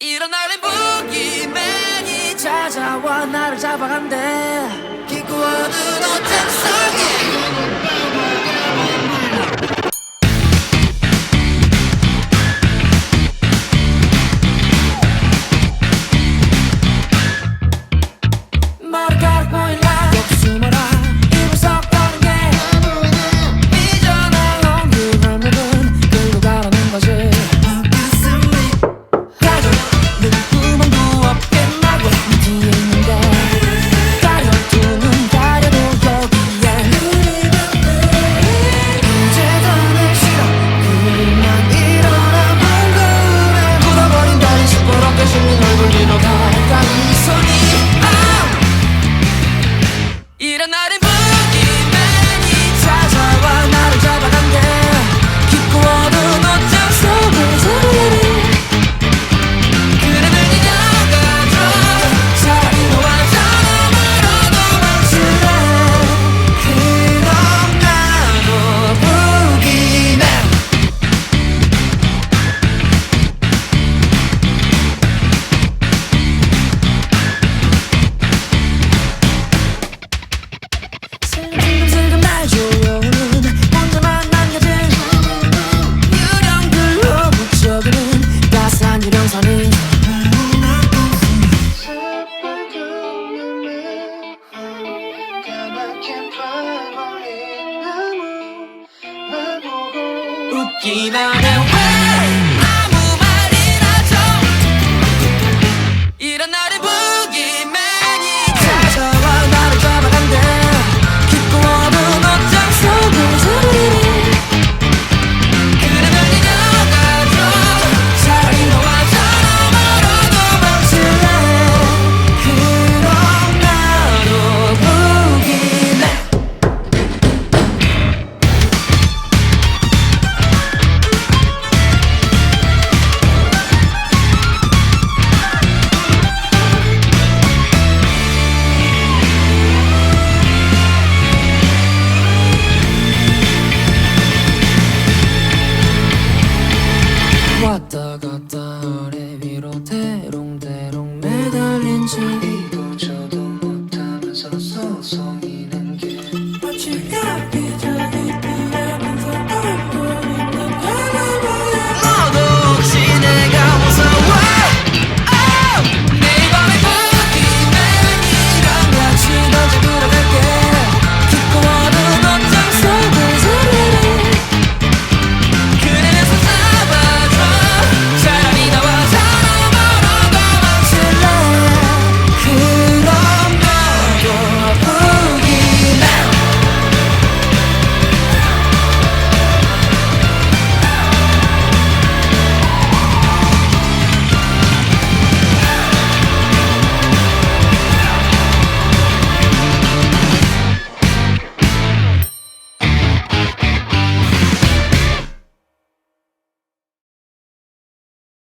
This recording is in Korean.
이런 날엔 부기맨이 찾아와 나를 잡아간대. 기꺼워도 Keep out and wait. 왔다 갔다 아래. 위로 대롱대롱 매달린 지